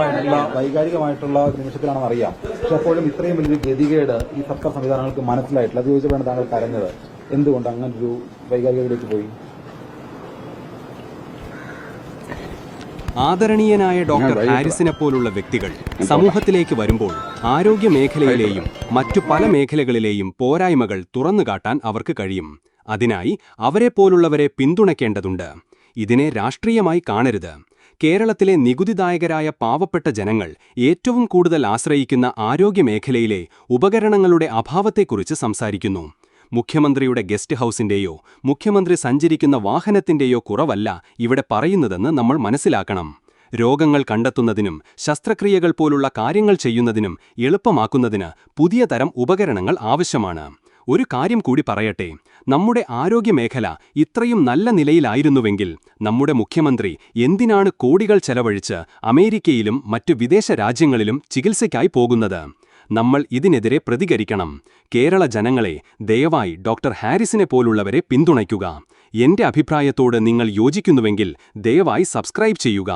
വൈകാരികമായിട്ടുള്ള വൈകാരികമായിട്ടുള്ള നിമിഷത്തിലാണെന്ന് അറിയാം. പക്ഷെ അപ്പോഴും ഇത്രയും വലിയൊരു ഗതികേട് ഈ സർക്കാർ സംവിധാനങ്ങൾക്ക് മനസ്സിലായിട്ടില്ല. അത് ചോദിച്ചപ്പോഴാണ് താങ്കൾ കരഞ്ഞത്. എന്തുകൊണ്ട് അങ്ങനെ ഒരു വൈകാരികതയിലേക്ക് പോയി? ആദരണീയനായ ഡോക്ടർ ഹാരിസിനെ പോലുള്ള വ്യക്തികൾ സമൂഹത്തിലേക്ക് വരുമ്പോൾ ആരോഗ്യ മേഖലയിലെയും മറ്റു പല മേഖലകളിലെയും പോരായ്മകൾ തുറന്നുകാട്ടാൻ അവർക്ക് കഴിയും. അതിനായി അവരെ പോലുള്ളവരെ പിന്തുണയ്ക്കേണ്ടതുണ്ട്. ഇതിനെ രാഷ്ട്രീയമായി കാണരുത്. കേരളത്തിലെ നികുതിദായകരായ പാവപ്പെട്ട ജനങ്ങൾ ഏറ്റവും കൂടുതൽ ആശ്രയിക്കുന്ന ആരോഗ്യമേഖലയിലെ ഉപകരണങ്ങളുടെ അഭാവത്തെക്കുറിച്ച് സംസാരിക്കുന്നു. മുഖ്യമന്ത്രിയുടെ ഗസ്റ്റ് ഹൌസിന്റെയോ മുഖ്യമന്ത്രി സഞ്ചരിക്കുന്ന വാഹനത്തിന്റെയോ കുറവല്ല ഇവിടെ പറയുന്നതെന്ന് നമ്മൾ മനസ്സിലാക്കണം. രോഗങ്ങൾ കണ്ടെത്തുന്നതിനും ശസ്ത്രക്രിയകൾ പോലുള്ള കാര്യങ്ങൾ ചെയ്യുന്നതിനും എളുപ്പമാക്കുന്നതിന് പുതിയ തരം ഉപകരണങ്ങൾ ആവശ്യമാണ്. ഒരു കാര്യം കൂടി പറയട്ടെ. നമ്മുടെ ആരോഗ്യമേഖല ഇത്രയും നല്ല നിലയിലായിരുന്നുവെങ്കിൽ നമ്മുടെ മുഖ്യമന്ത്രി എന്തിനാണ് കോടികൾ ചെലവഴിച്ച് അമേരിക്കയിലും മറ്റു വിദേശ രാജ്യങ്ങളിലും ചികിത്സയ്ക്കായി പോകുന്നത്? നമ്മൾ ഇതിനെതിരെ പ്രതികരിക്കണം. കേരള ജനങ്ങളെ ദയവായി ഡോക്ടർ ഹാരിസിനെ പോലുള്ളവരെ പിന്തുണയ്ക്കുക. എന്റെ അഭിപ്രായത്തോട് നിങ്ങൾ യോജിക്കുന്നുവെങ്കിൽ ദയവായി സബ്സ്ക്രൈബ് ചെയ്യുക.